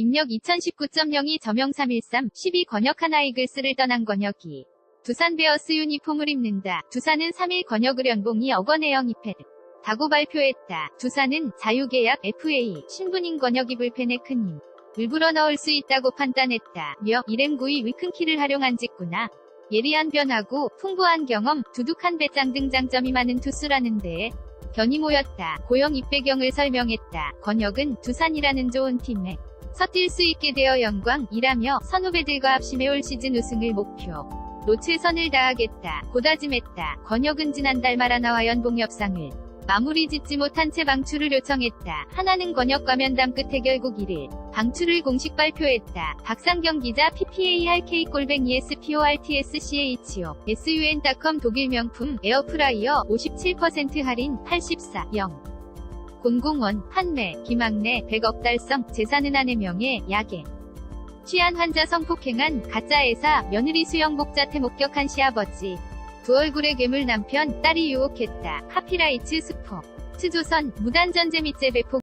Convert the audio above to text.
입력 2019.02 저명 313 12 권역 하나 이글스를 떠난 권역이 두산 베어스 유니폼을 입는다. 두산은 3일 권역을 연봉이 억 원에 영입해 다고 발표했다. 두산은 자유계약 FA 신분인 권역이 불펜에 큰 힘. 일부러 넣을 수 있다고 판단했다. 며 이렘 구이 위큰 키를 활용한 직구나 예리한 변화고 풍부한 경험, 두둑한 배짱 등 장점이 많은 투수라는 데에 견이 모였다. 고영 입배경을 설명했다. 권혁은 두산이라는 좋은 팀에 서뛸 수 있게 되어 영광이라며 선후배들과 합심해 올 시즌 우승을 목표. 로 최선을 다하겠다. 고다짐했다. 권혁은 지난달 말 하나와 연봉 협상을 마무리 짓지 못한 채 방출을 요청했다. 하나는 권혁과 면담 끝에 결국 이를 방출을 공식 발표했다. 박상경 기자 PPARK 골뱅이 SPORTSCHO SUN.com 독일 명품 에어프라이어 57% 할인 84 0 공공원 판매 김학래 100억 달성 재산은 아내 명예 야계 취한 환자 성폭행한 가짜 의사 며느리 수영복자태 목격한 시아버지. 두 얼굴의 괴물 남편 딸이 유혹했다. 카피라이츠 스포. 트조선 무단전제 및 재배폭